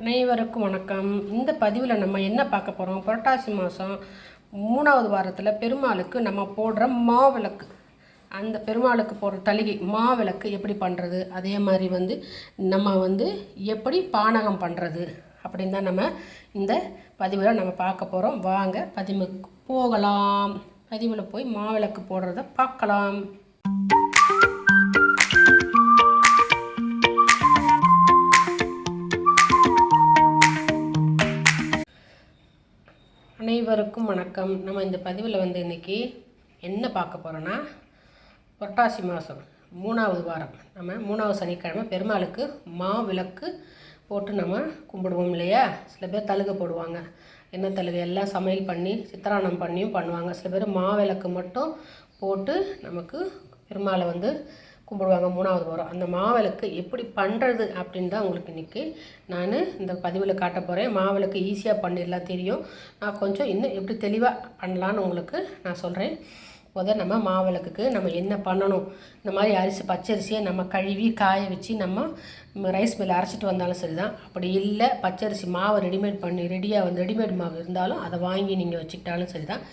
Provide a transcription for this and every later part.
அனைவருக்கும் வணக்கம். இந்த பதிவில் நம்ம என்ன பார்க்க போகிறோம் புரட்டாசி மாதம் மூணாவது வாரத்தில் பெருமாளுக்கு நம்ம போடுற மாவிளக்கு அந்த பெருமாளுக்கு போடுற தலிகை மாவிளக்கு எப்படி பண்ணுறது அதே மாதிரி வந்து நம்ம வந்து எப்படி பானகம் பண்ணுறது அப்படின்னு தான் நம்ம இந்த பதிவில் நம்ம பார்க்க போகிறோம் வாங்க பதிவுக்கு போகலாம். பதிவில் போய் மாவிளக்கு போடுறத பார்க்கலாம். அனைவருக்கும் வணக்கம். நம்ம இந்த பதிவில் வந்து இன்றைக்கி என்ன பார்க்க போகிறோன்னா புரட்டாசி மாதம் மூணாவது வாரம். நம்ம மூணாவது சனிக்கிழமை பெருமாளுக்கு மா விளக்கு போட்டு நம்ம கும்பிடுவோம் இல்லையா? சில பேர் தழுகை போடுவாங்க. என்ன தழுகை? எல்லாம் சமையல் பண்ணி சித்திரானம் பண்ணியும் பண்ணுவாங்க. சில பேர் மா விளக்கு மட்டும் போட்டு நமக்கு பெருமாளை வந்து கும்பிடுவாங்க மூணாவது வாரம். அந்த மாவிளக்கு எப்படி பண்ணுறது அப்படின்னு தான் உங்களுக்கு இன்றைக்கி நான் இந்த பதிவில் காட்ட போகிறேன் மாவிளக்கு ஈஸியாக பண்ணிடலாம் தெரியும். நான் கொஞ்சம் இன்னும் எப்படி தெளிவாக பண்ணலான்னு உங்களுக்கு நான் சொல்கிறேன் முதல் நம்ம மாவிளக்குக்கு நம்ம என்ன பண்ணணும்? இந்த மாதிரி அரிசி பச்சரிசியை நம்ம கழுவி காய வச்சு நம்ம ரைஸ் மில்ல அரைச்சிட்டு வந்தாலும் சரி தான் அப்படி இல்லை பச்சரிசி மாவை ரெடிமேட் பண்ணி ரெடியாக வந்து ரெடிமேட் மாவு இருந்தாலும் அதை வாங்கி நீங்கள் வச்சுக்கிட்டாலும் சரி தான்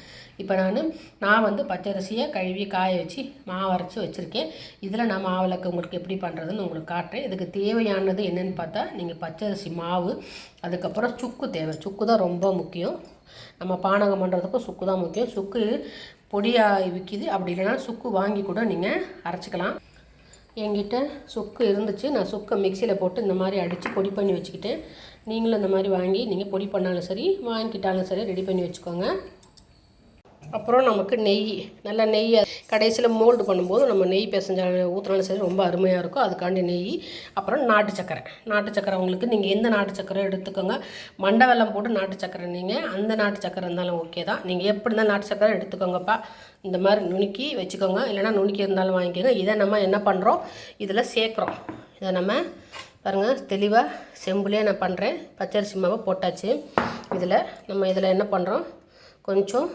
இப்போ நான் நான் வந்து பச்சரிசியை கழுவி காய வச்சு மாவு அரைச்சி வச்சுருக்கேன். இதில் நான் மாவிளக்கு உங்களுக்கு எப்படி பண்ணுறதுன்னு உங்களுக்கு காட்டுறேன். இதுக்கு தேவையானது என்னென்னு பார்த்தா நீங்கள் பச்சரிசி மாவு அதுக்கப்புறம் சுக்கு தேவை. சுக்கு தான் ரொம்ப முக்கியம். நம்ம பானகம் பண்ணுறதுக்கும் சுக்கு தான் முக்கியம். சுக்கு பொடியாக விற்கிது அப்படி இல்லைன்னா சுக்கு வாங்கி கூட நீங்கள் அரைச்சிக்கலாம். என்கிட்ட சுக்கு இருந்துச்சு. நான் சுக்கை மிக்சியில் போட்டு இந்த மாதிரி அடித்து பொடி பண்ணி வச்சுக்கிட்டேன். நீங்களும் இந்த மாதிரி வாங்கி நீங்கள் பொடி பண்ணாலும் சரி வாங்கிக்கிட்டாலும் சரி ரெடி பண்ணி வச்சுக்கோங்க. அப்புறம் நமக்கு நெய் நல்லா நெய் கடைசியில் மோல்டு பண்ணும்போது நம்ம நெய் பிசைஞ்ச ஊற்றுனாலும் சரி ரொம்ப அருமையாக இருக்கும். அதுக்காண்டி நெய் அப்புறம் நாட்டு சக்கரை. நாட்டு சக்கரை உங்களுக்கு நீங்கள் எந்த நாட்டு சக்கரை எடுத்துக்கோங்க மண்டை வெள்ளம் போட்டு நாட்டு சக்கரை நீங்கள் அந்த நாட்டு சக்கரை இருந்தாலும் ஓகே தான். நீங்கள் எப்படி இருந்தால் நாட்டு சக்கரை எடுத்துக்கோங்கப்பா. இந்த மாதிரி நுணுக்கி வச்சுக்கோங்க. இல்லைனா நுணுக்கி இருந்தாலும் வாங்கிக்கோங்க. இதை நம்ம என்ன பண்ணுறோம் இதில் சேர்க்குறோம். இதை நம்ம பாருங்கள் தெளிவாக செம்புலேயே நான் பண்ணுறேன் பச்சரிசி மாவை போட்டாச்சு. இதில் நம்ம இதில் என்ன பண்ணுறோம் கொஞ்சம்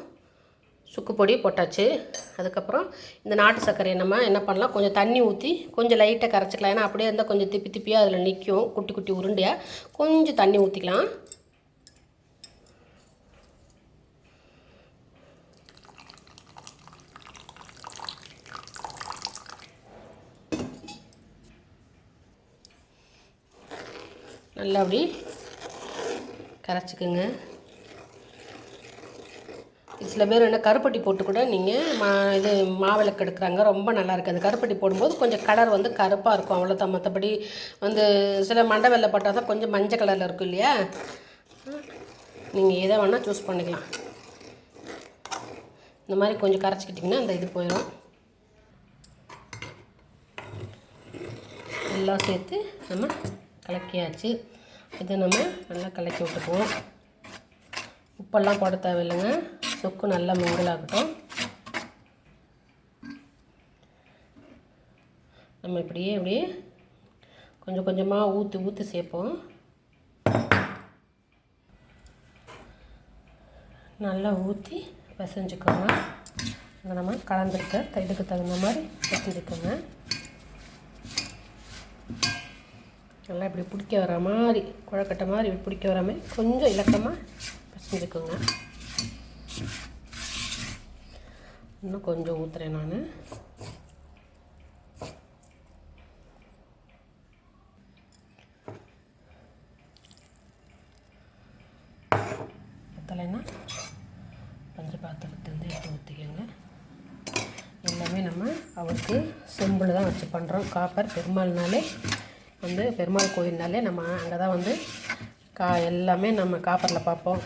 சுக்கு பொடி போட்டாச்சு. அதுக்கப்புறம் இந்த நாட்டு சர்க்கரையை நம்ம என்ன பண்ணலாம்? கொஞ்சம் தண்ணி ஊற்றி கொஞ்சம் லைட்டாக கரைச்சிக்கலாம். ஏன்னா அப்படியே இருந்தால் கொஞ்சம் திப்பி திப்பியாக அதில் நிற்கும் குட்டி குட்டி உருண்டையாக கொஞ்சம் தண்ணி ஊற்றிக்கலாம் நல்லா அப்படி கரைச்சிக்குங்க. சில பேர் என்ன கருப்பட்டி போட்டு கூட நீங்கள் மா இது மாவிளக்கு எடுக்கிறாங்க. ரொம்ப நல்லா இருக்குது கருப்பட்டி போடும்போது கொஞ்சம் கலர் வந்து கருப்பாக இருக்கும். அவ்வளோதான் மற்றபடி வந்து சில மண்டை வெள்ளை போட்டால் தான் கொஞ்சம் மஞ்சள் கலரில் இருக்கும் இல்லையா? நீங்கள் எதை வேணால் சூஸ் பண்ணிக்கலாம். இந்த மாதிரி கொஞ்சம் கரைச்சிக்கிட்டிங்கன்னா அந்த இது போயிடும் எல்லாம் சேர்த்து நம்ம கலக்கியாச்சு. இதை நம்ம நல்லா கலக்கி விட்டுக்குவோம். உப்பெல்லாம் போட தேவையில்லைங்க. சுக்கு நல்லா மிங்கிளாகட்டும் நம்ம இப்படியே இப்படியே கொஞ்சம் கொஞ்சமாக ஊற்றி ஊற்றி சேர்ப்போம். நல்லா ஊற்றி பிசைஞ்சுக்கோங்க. அதை நம்ம கலந்துருக்க இதுக்கு தகுந்த மாதிரி பிசைஞ்சுக்கோங்க. நல்லா இப்படி பிடிக்க வர மாதிரி குழக்கட்டை மாதிரி பிடிக்க வர மாதிரி கொஞ்சம் இலக்கமாக பிசைஞ்சுக்கோங்க. இன்னும் கொஞ்சம் ஊற்றுறேன் நான். ஊற்றலைன்னா பஞ்ச பாத்திரத்துலேருந்து எடுத்து ஊற்றிக்கோங்க எல்லாமே நம்ம அவருக்கு சிம்பிள் தான் வச்சு பண்ணுறோம் காப்பர் பெருமாள்னாலே வந்து பெருமாள் கோயில்னாலே நம்ம அங்கே தான் வந்து கா எல்லாமே நம்ம காப்பரில் பார்ப்போம்.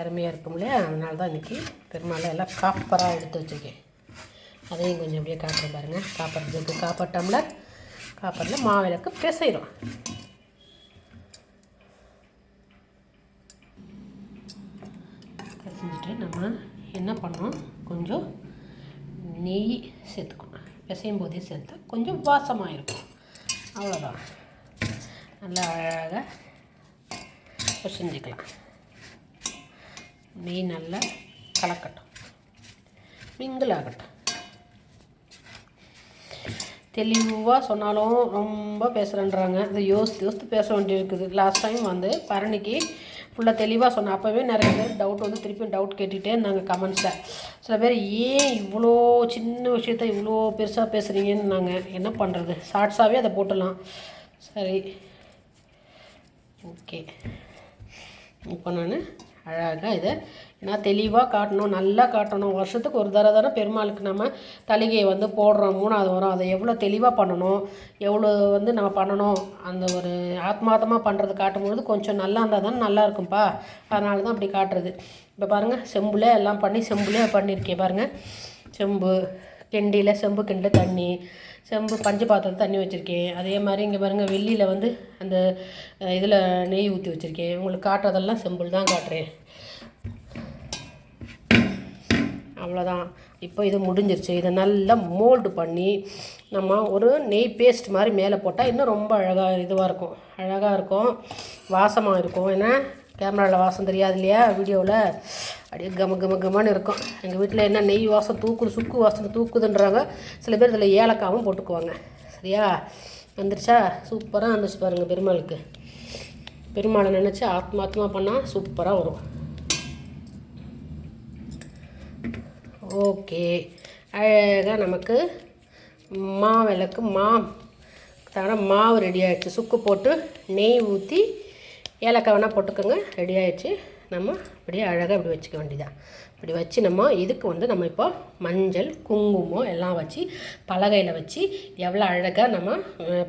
அருமையாக இருக்கும் இல்லையா? அதனால தான் இன்றைக்கி பெருமாளை எல்லாம் காப்பராக எடுத்து வச்சுருக்கேன். அதையும் கொஞ்சம் அப்படியே காப்பிட பாருங்கள் காப்பர் ஜக்கு காப்பர் டம்ளர் காப்பரில் மாவிளக்கு பிசைகிறோம் பிசைஞ்சிட்டு நம்ம என்ன பண்ணோம் கொஞ்சம் நெய் சேர்த்துக்கணும். பிசையும் போதே சேர்த்தா கொஞ்சம் வாசமாக இருக்கும். அவ்வளோதான் நல்லா அழகாக பிசைஞ்சிக்கலாம். நெய் நல்லா கலக்கட்டும். மிங்கிள் ஆகட்டும் தெளிவாக சொன்னாலும் ரொம்ப பேசுகிறேன்றாங்க இது யோசித்து யோசித்து பேச வேண்டியிருக்குது. லாஸ்ட் டைம் வந்து பரணிக்கு ஃபுல்லாக தெளிவாக சொன்னேன். அப்போவே நிறைய பேர் டவுட் வந்து திருப்பியும் டவுட் கேட்டுகிட்டே இருந்தாங்க கமெண்ட்ஸில் சில பேர் ஏன் இவ்வளோ சின்ன விஷயத்த இவ்வளோ பெருசாக பேசுகிறீங்கன்னு நாங்கள் என்ன பண்ணுறது ஷார்ட்ஸாகவே அதை போட்டுடலாம். சரி. ஓகே இப்போ நான் அழகாக இதை. நான் தெளிவாக காட்டணும் நல்லா காட்டணும். வருஷத்துக்கு ஒரு தடவை தானே பெருமாளுக்கு நம்ம தலிகையை வந்து போடுறோம் மூணாவது வரும். அதை எவ்வளோ தெளிவாக பண்ணணும் எவ்வளோ வந்து நம்ம பண்ணணும் அந்த ஒரு ஆத்மார்த்தமாக பண்ணுறது காட்டும்பொழுது கொஞ்சம் நல்லா இருந்தால் தானே நல்லா இருக்கும்ப்பா அதனால தான் அப்படி காட்டுறது. இப்போ பாருங்கள் செம்புலே எல்லாம் பண்ணி செம்புலே பண்ணியிருக்கேன் பாருங்கள் செம்பு கிண்டியில் செம்பு கிண்டு தண்ணி செம்பு பஞ்சு பாத்திரம் தண்ணி வச்சுருக்கேன். அதே மாதிரி இங்கே பாருங்கள் வெள்ளியில் வந்து அந்த இதில் நெய் ஊற்றி வச்சுருக்கேன். உங்களுக்கு காட்டுறதெல்லாம் செம்பிள் தான் காட்டுறேன். அவ்வளோதான் இப்போ இது முடிஞ்சிருச்சு. இதை நல்லா மோல்டு பண்ணி நம்ம ஒரு நெய் பேஸ்ட் மாதிரி மேலே போட்டால் இன்னும் ரொம்ப அழகாக இதுவாக இருக்கும். அழகாக இருக்கும். வாசமாக இருக்கும். ஏன்னா கேமராவில் வாசம் தெரியாது இல்லையா வீடியோவில் அப்படியே கம கம கமான்னு இருக்கும். எங்கள் வீட்டில் என்ன நெய் வாசம் தூக்குது சுக்கு வாசனை தூக்குதுன்றாங்க சில பேர் இதில் ஏலக்காவும் போட்டுக்குவாங்க. சரியா? வந்துருச்சா? சூப்பராக வந்துச்சு பாருங்கள் பெருமாளுக்கு. பெருமாளை நினச்சி ஆத்மாத்மா பண்ணால் சூப்பராக வரும். ஓகே. அழகாக நமக்கு மாவிளக்கு மா தர மாவு ரெடி ஆகிடுச்சு சுக்கு போட்டு நெய் ஊற்றி ஏலக்காய் வேணால் போட்டுக்கோங்க. ரெடி ஆகிடுச்சு நம்ம அப்படியே அழகாக இப்படி வச்சுக்க வேண்டியதான் இப்படி வச்சு நம்ம இதுக்கு வந்து நம்ம இப்போ மஞ்சள் குங்குமம் எல்லாம் வச்சு பலகையில் வச்சு எவ்வளோ அழகாக நம்ம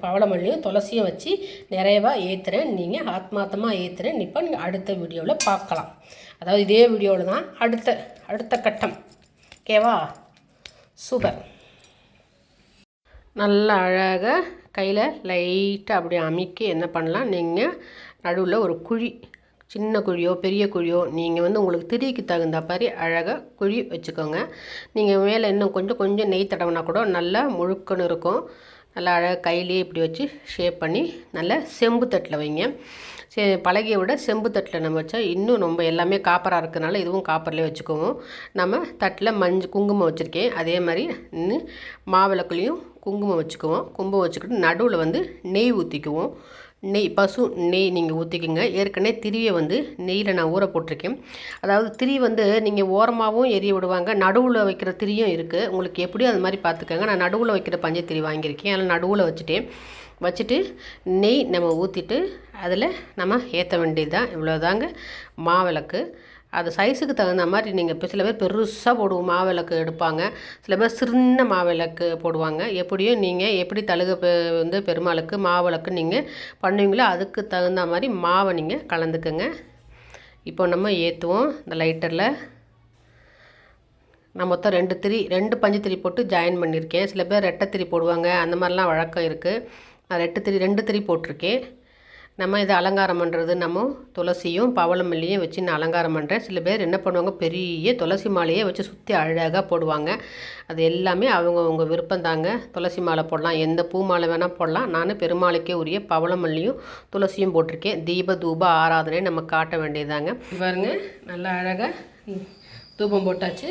பவளமல்லியும் துளசியும் வச்சு நிறைவாக ஏற்றுறேன் நீங்கள் ஆத்மார்த்தமாக ஏற்றுறேன் இப்போ நீங்கள் அடுத்த வீடியோவில் பார்க்கலாம். அதாவது இதே வீடியோவில் தான் அடுத்த அடுத்த கட்டம். ஓகேவா சூப்பர் நல்லா அழகாக கையில் லைட்டாக அப்படியே அமுக்கி என்ன பண்ணலாம்? நீங்கள் நடுவில் ஒரு குழி சின்ன குழியோ பெரிய குழியோ நீங்கள் வந்து உங்களுக்கு திரிக்கு தகுந்த மாதிரி அழகாக குழி வச்சுக்கோங்க. நீங்கள் மேலே இன்னும் கொஞ்சம் கொஞ்சம் நெய் தடவினா கூட நல்லா முழுக்கன்னு இருக்கும். நல்லா அழகாக கையிலேயே இப்படி வச்சு ஷேப் பண்ணி நல்லா செம்பு தட்டில் வைங்க. சே பழகிய விட செம்பு தட்டில் நம்ம வச்சா இன்னும் ரொம்ப எல்லாமே காப்பராக இருக்கிறனால இதுவும் காப்பர்லேயே வச்சுக்குவோம். நம்ம தட்டில் மஞ்சள் குங்குமம் வச்சுருக்கேன். அதே மாதிரி இன்னும் மாவிளக்குலேயும் குங்குமம் வச்சுக்குவோம். குங்குமம் வச்சுக்கிட்டு நடுவில் வந்து நெய் ஊற்றிக்குவோம் நெய் பசு நெய் நீங்கள் ஊற்றிக்கிங்க ஏற்கனவே திரியை வந்து நெய்யில் நான் ஊற போட்டிருக்கேன். அதாவது திரி வந்து நீங்கள் ஓரமாகவும் எரிய விடுவாங்க. நடுவில் வைக்கிற திரியும் இருக்குது உங்களுக்கு எப்படியும் அது மாதிரி பார்த்துக்கோங்க நான் நடுவில் வைக்கிற பஞ்சத்திரி வாங்கியிருக்கேன். அதில் நடுவில் வச்சுட்டேன். வச்சுட்டு நெய் நம்ம ஊற்றிட்டு அதில் நம்ம ஏற்ற வேண்டியது தான் இவ்வளோதாங்க மாவிளக்கு. அது சைஸுக்கு தகுந்த மாதிரி நீங்கள் இப்போ சில பேர் பெருசாக போடுவோம் மாவிளக்கு எடுப்பாங்க. சில பேர் சின்ன மாவிளக்கு போடுவாங்க. எப்படியும் நீங்கள் எப்படி தழுக வந்து பெருமாளுக்கு மாவிளக்கு நீங்கள் பண்ணுவீங்களோ அதுக்கு தகுந்த மாதிரி மாவை நீங்கள் கலந்துக்கோங்க. இப்போ நம்ம ஏற்றுவோம் இந்த லைட்டரில் நான் மொத்தம் ரெண்டு திரி ரெண்டு பஞ்சு திரி போட்டு ஜாயின் பண்ணியிருக்கேன். சில பேர் ரெட்டை திரி போடுவாங்க. அந்த மாதிரிலாம் வழக்கம் இருக்குது நான் ரெட்டு திரி ரெண்டு திரி போட்டிருக்கேன். நம்ம இதை அலங்காரம் பண்ணுறது நம்ம துளசியும் பவளமல்லியும் வச்சு நான் அலங்காரம் பண்ணுறேன் சில பேர் என்ன பண்ணுவாங்க பெரிய துளசி மாலையை வச்சு சுற்றி அழகாக போடுவாங்க. அது எல்லாமே அவங்கவுங்க விருப்பம் தாங்க. துளசி மாலை போடலாம் எந்த பூ மாலை வேணால் போடலாம். நான் பெருமாளுக்கே உரிய பவளமல்லியும் துளசியும் போட்டிருக்கேன். தீப தூப ஆராதனை நம்ம காட்ட வேண்டியதாங்க பாருங்க நல்லா அழகாக தூபம் போட்டாச்சு.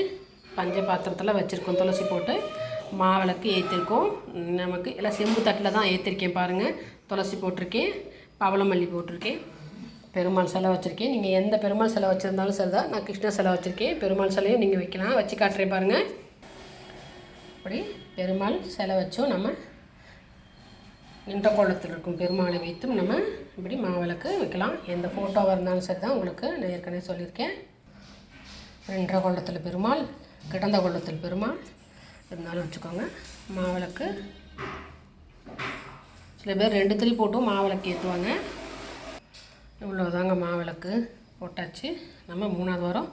பஞ்ச பாத்திரத்தில் வச்சுருக்கோம் துளசி போட்டு. மாவிளக்கு ஏற்றிருக்கோம் நமக்கு எல்லாம் செம்பு தட்டில் தான் ஏற்றிருக்கேன் பாருங்கள் துளசி போட்டிருக்கேன். பவளமல்லி போட்டிருக்கேன். பெருமாள் சிலை வச்சுருக்கேன். நீங்கள் எந்த பெருமாள் சிலை வச்சுருந்தாலும் சரி தான் நான் கிருஷ்ண சிலை வச்சுருக்கேன். பெருமாள் சிலையும் நீங்கள் வைக்கலாம். வச்சு காட்டுறேன் பாருங்கள் அப்படி பெருமாள் சிலை வச்சும் நம்ம. நின்ற கோலத்தில் இருக்கும் பெருமாளை வைத்தும் நம்ம இப்படி மாவிளக்கு வைக்கலாம். எந்த ஃபோட்டோவாக இருந்தாலும் சரி தான் உங்களுக்கு நான் ஏற்கனவே சொல்லியிருக்கேன். நின்ற கோலத்தில் பெருமாள் கிடந்த கோலத்தில் பெருமாள். இருந்தாலும் வச்சுக்கோங்க. மாவிளக்கு. சில பேர் ரெண்டு திரி போட்டும் மாவிளக்கு ஏற்றுவாங்க இவ்வளோதாங்க மாவிளக்கு போட்டாச்சு. நம்ம மூணாவது வாரம்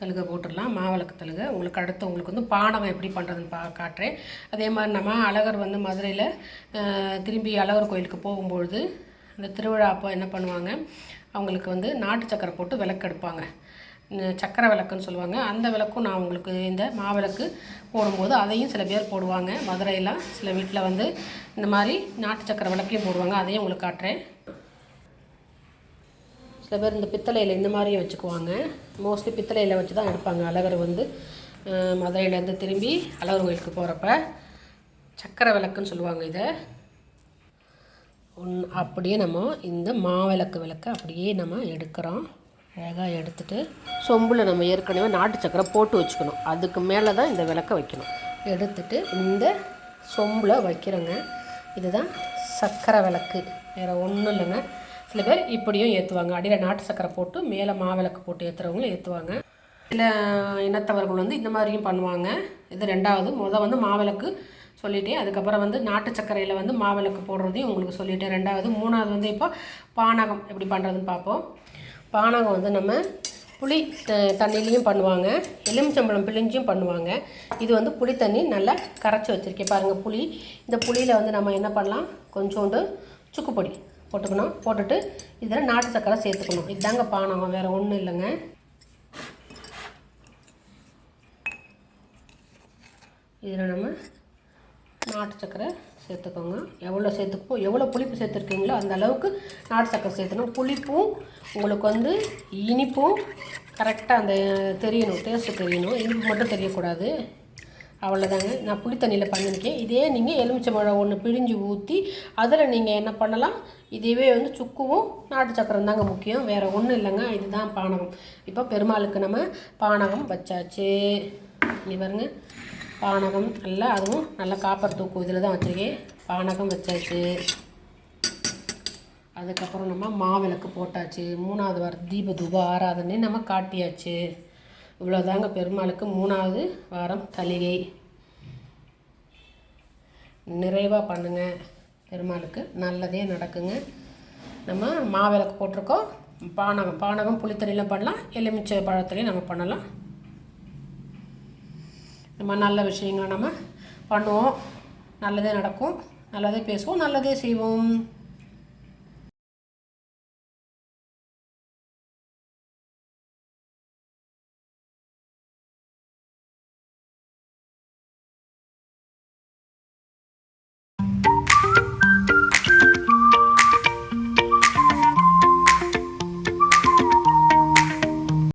தழுகை போட்டுடலாம். மாவிளக்கு தழுகை. உங்களுக்கு அடுத்து உங்களுக்கு வந்து பானகம் எப்படி பண்ணுறதுன்னு பா காட்டுறேன். அதே மாதிரி நம்ம அழகர் வந்து மதுரையில் திரும்பி அழகர் கோயிலுக்கு போகும்பொழுது அந்த திருவிழா அப்போ என்ன பண்ணுவாங்க? அவங்களுக்கு வந்து நாட்டு சக்கரை போட்டு விளக்கு எடுப்பாங்க. சக்கரை விளக்குன்னு சொல்லுவாங்க. அந்த விளக்கும் நான் உங்களுக்கு இந்த மாவிளக்கு போடும்போது அதையும் சில பேர் போடுவாங்க. மதுரையெல்லாம் சில வீட்டில் வந்து இந்த மாதிரி நாட்டு சக்கரை விளக்கையும் போடுவாங்க. அதையும் உங்களுக்கு காட்டுறேன். சில பேர் இந்த பித்தளையில் இந்த மாதிரியும் வச்சுக்குவாங்க. மோஸ்ட்லி பித்தளையில் வச்சு தான் எடுப்பாங்க. அழகர் வந்து மதுரையிலேருந்து திரும்பி அழகர் கோயிலுக்கு போகிறப்ப சக்கரை விளக்குன்னு சொல்லுவாங்க இதை. ஒன் அப்படியே நம்ம இந்த மாவிளக்கு விளக்கை அப்படியே நம்ம எடுக்கிறோம். அழகாக எடுத்துட்டு சொம்பில் நம்ம ஏற்கனவே நாட்டு சக்கரை போட்டு வச்சுக்கணும். அதுக்கு மேலே தான் இந்த விளக்கை வைக்கணும். எடுத்துட்டு இந்த சொம்பில் வைக்கிறோங்க. இதுதான் சக்கரை விளக்கு. வேறு ஒன்றும் இல்லைங்க. சில பேர் இப்படியும் ஏற்றுவாங்க அடியில் நாட்டு சக்கரை போட்டு மேலே மாவிளக்கு போட்டு ஏற்றுறவங்களும் ஏற்றுவாங்க சில இனத்தவர்கள் வந்து இந்த மாதிரியும் பண்ணுவாங்க. இது ரெண்டாவது. முத வந்து மாவிளக்கு சொல்லிட்டேன் அதுக்கப்புறம் வந்து நாட்டு சர்க்கரையில் வந்து மாவிளக்கு போடுறதையும் உங்களுக்கு சொல்லிட்டேன். ரெண்டாவது. மூணாவது வந்து இப்போ பானகம் எப்படி பண்ணுறதுன்னு பார்ப்போம். பானகம் வந்து நம்ம புளி தண்ணிலையும் பண்ணுவாங்க. எலுமிச்சம்பழம் பிழிஞ்சும் பண்ணுவாங்க. இது வந்து புளி தண்ணி நல்லா கரைச்சி வச்சுருக்கேன். பாருங்கள் புளி. இந்த புளியில் வந்து நம்ம என்ன பண்ணலாம்? கொஞ்சோண்டு சுக்கு பொடி போட்டுக்கணும். போட்டுட்டு இதில் நாட்டு சக்கரை சேர்த்துக்கணும். இதுதாங்க பானகம் வேறு ஒன்றும் இல்லைங்க. இதில் நம்ம நாட்டு சக்கரை சேர்த்துக்கோங்க. எவ்வளோ சேர்த்துக்கோ எவ்வளோ புளிப்பு சேர்த்துருக்கீங்களோ அந்த அளவுக்கு நாட்டு சக்கரை சேர்த்துணும். புளிப்பும் உங்களுக்கு வந்து இனிப்பும் கரெக்டாக அந்த தெரியணும். டேஸ்ட்டு தெரியணும். இனிப்பு மட்டும் தெரியக்கூடாது. அவ்வளோதாங்க நான் புளி தண்ணியில் பண்ணியிருக்கேன். இதே நீங்கள் எலுமிச்சை பழம் ஒன்று பிழிஞ்சு ஊற்றி அதில் நீங்கள் என்ன பண்ணலாம்? இதுவே வந்து சுக்குவும் நாட்டு சக்கரம் தாங்க முக்கியம். வேறு ஒன்றும் இல்லைங்க. இதுதான் பானகம். இப்போ பெருமாளுக்கு நம்ம பானகம் வச்சாச்சு. இனி பாருங்கள் பானகம் நல்லா அதுவும் நல்லா காப்பர் தூக்கு இதில் தான் வச்சுருக்கேன். பானகம் வச்சாச்சு. அதுக்கப்புறம் நம்ம மாவிளக்கு போட்டாச்சு. மூணாவது வாரம் தீப தூப ஆராதனை நம்ம காட்டியாச்சு. இவ்வளோதாங்க பெருமாளுக்கு மூணாவது வாரம் தலிகை நிறைவாக பண்ணுங்க. பெருமாளுக்கு நல்லதே நடக்குங்க. நம்ம மாவிளக்கு போட்டிருக்கோம். பானகம் பானகம் புளித்தண்ணியில் பண்ணலாம். எலுமிச்சை பழத்துலேயும் நம்ம பண்ணலாம். நம்ம நல்ல விஷயங்களை நம்ம பண்ணுவோம். நல்லதே நடக்கும். நல்லதே பேசுவோம். நல்லதே செய்வோம்.